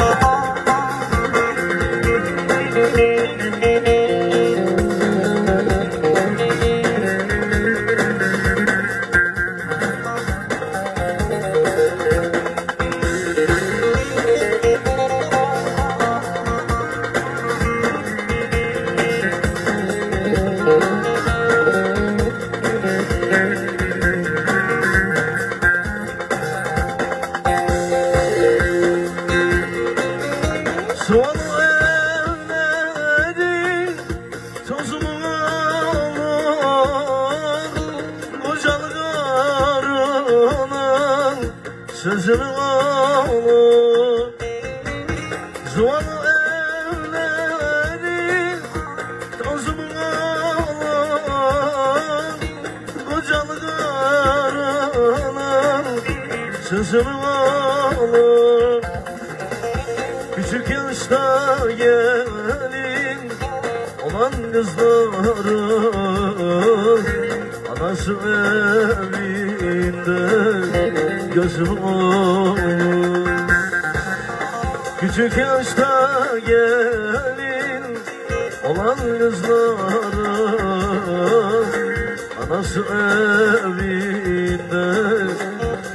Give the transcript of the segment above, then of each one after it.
Oh, oh, oh. Sözünü alır Zuval evleri tozumun alır Kocalık arının sözünü alır Küçük yaşta gelin olan kızların Anası evinde gözüm olur. Küçük yaşta gelin olan kızların Anası evinde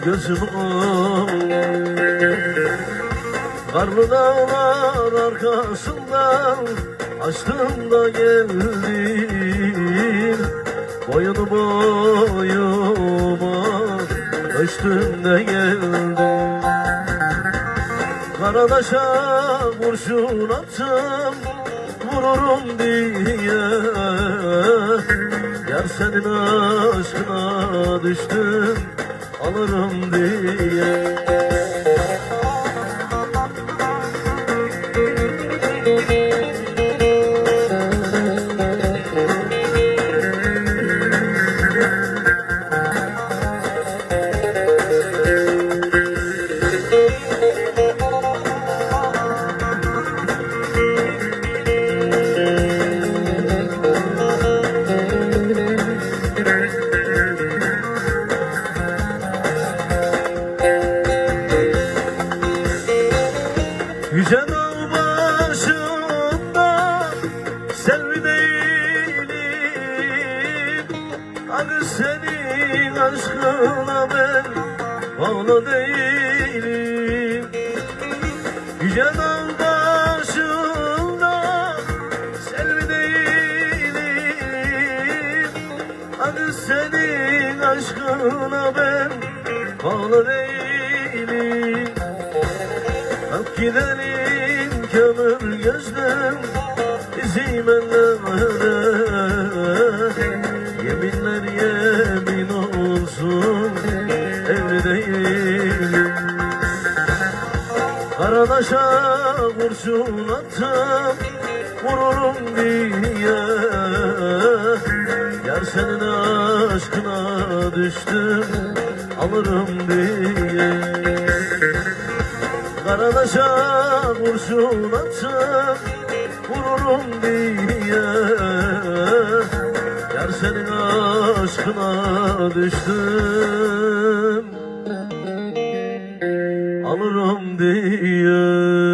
gözüm olur. Karlı dağlar arkasından açtım da geldim Boyunu boyuma ölçtüm de geldim Karadaş'a kurşun attım vururum diye. Yar senin aşkına düştüm alırım diye Yüce başında selvi değilim. Hani senin aşkına ben bağlı değilim. Yüce başında selvi değilim. Hani senin aşkına ben bağlı değilim Kalk gidelim kömür gözlüm Bizim ellere Yeminler yemin olsun Evli değilim. Karadaş'a kurşun attım Vururum diye Yar senin aşkına düştüm Alırım diye Karadaş'a kurşun attım Vururum diye. Yar senin aşkına düştüm Alırım diye